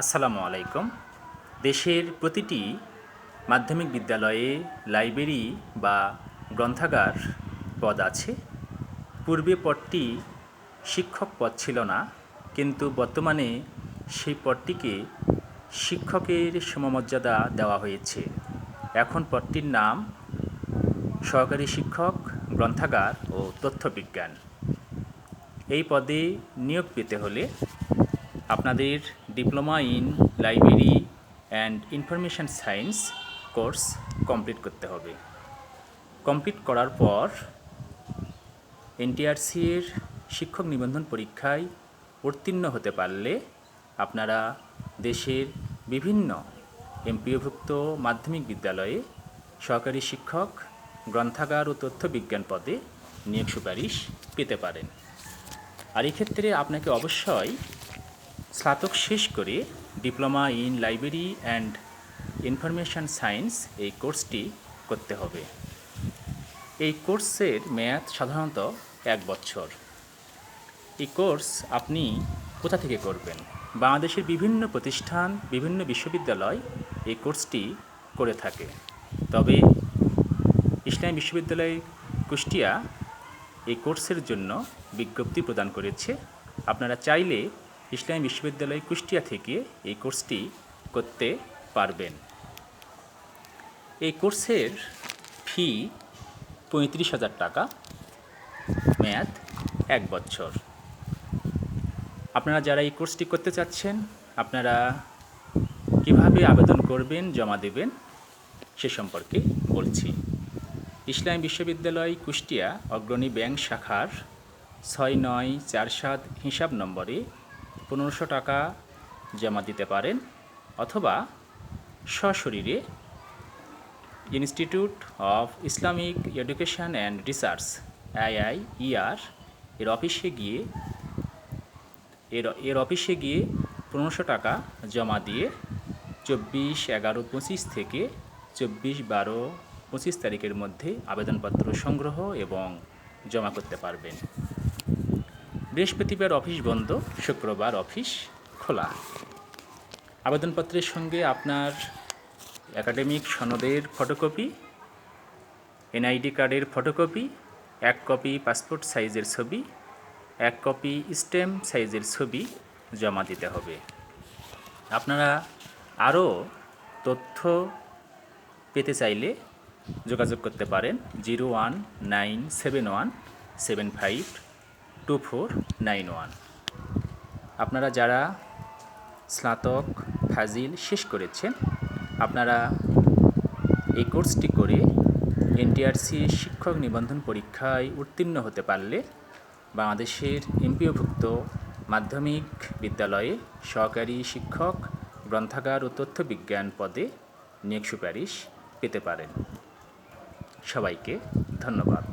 আসসালামু আলাইকুম। দেশের প্রতিটি মাধ্যমিক বিদ্যালয়ে লাইব্রেরি বা গ্রন্থাগার পদ আছে। পূর্বে পদটি শিক্ষক পদ ছিল না, কিন্তু বর্তমানে সেই পদটিকে শিক্ষকের সমমর্যাদা দেওয়া হয়েছে। এখন পদটির নাম সহকারী শিক্ষক, গ্রন্থাগার ও তথ্যবিজ্ঞান। এই পদে নিয়োগ পেতে হলে আপনাদের diploma in library and information science course complete করতে হবে। কমপ্লিট করার পর এনটিআরসি এর শিক্ষক নিবন্ধন পরীক্ষায় উত্তীর্ণ হতে পারলে আপনারা দেশের বিভিন্ন এমপিওভুক্ত মাধ্যমিক বিদ্যালয়ে সহকারী শিক্ষক, গ্রন্থাগার ও তথ্য বিজ্ঞান পদে নিয়োগ সুপারিশ পেতে পারেন। আর এক্ষেত্রে আপনাকে অবশ্যই স্নাতক শেষ করে diploma in library and information science এই কোর্সটি করতে হবে। এই কোর্সের মেয়াদ সাধারণত এক বছর। এই কোর্স আপনি কোথা থেকে করবেন? বাংলাদেশের বিভিন্ন প্রতিষ্ঠান, বিভিন্ন বিশ্ববিদ্যালয় এই কোর্সটি করে থাকে। তবে ইসলামী বিশ্ববিদ্যালয় কুষ্টিয়া এই কোর্সের জন্য বিজ্ঞপ্তি প্রদান করেছে। আপনারা চাইলে ইসলামী বিশ্ববিদ্যালয় কুষ্টিয়া থেকে এই কোর্সটি করতে পারবেন। এই কোর্সের ফি পঁয়ত্রিশ হাজার টাকা, মেয়াদ এক বছর। আপনারা যারা এই কোর্সটি করতে চাচ্ছেন, আপনারা কীভাবে আবেদন করবেন, জমা দেবেন, সে সম্পর্কে বলছি। ইসলামী বিশ্ববিদ্যালয় কুষ্টিয়া অগ্রণী ব্যাংক শাখার ছয় নয় চার সাত হিসাব নম্বরে পনেরোশো টাকা জমা দিতে পারেন অথবা সশরীরে institute of Islamic education and research, IIER, এর অফিসে গিয়ে, এর এর অফিসে গিয়ে পনেরোশো টাকা জমা দিয়ে চব্বিশ এগারো পঁচিশ থেকে চব্বিশ বারো পঁচিশ তারিখের মধ্যে আবেদনপত্র সংগ্রহ এবং জমা করতে পারবেন। বৃহস্পতিবার অফিস বন্ধ, শুক্রবার অফিস খোলা। আবেদনপত্রের সঙ্গে আপনার একাডেমিক সনদের ফটোকপি, এনআইডি কার্ডের ফটোকপি, এক কপি পাসপোর্ট সাইজের ছবি, এক কপি স্টেম সাইজের ছবি জমা দিতে হবে। আপনারা আরও তথ্য পেতে চাইলে যোগাযোগ করতে পারেন zero one nine seven one seven five two four nine one. আপনারা যারা স্নাতক, ফাজিল শেষ করেছেন, আপনারা এই কোর্সটি করে এনটিআরসি শিক্ষক নিবন্ধন পরীক্ষায় উত্তীর্ণ হতে পারলে বাংলাদেশের এমপিওভুক্ত মাধ্যমিক বিদ্যালয়ে সহকারী শিক্ষক, গ্রন্থাগার ও তথ্য বিজ্ঞান পদে নিয়োগ সুপারিশ পেতে পারেন। সবাইকে ধন্যবাদ।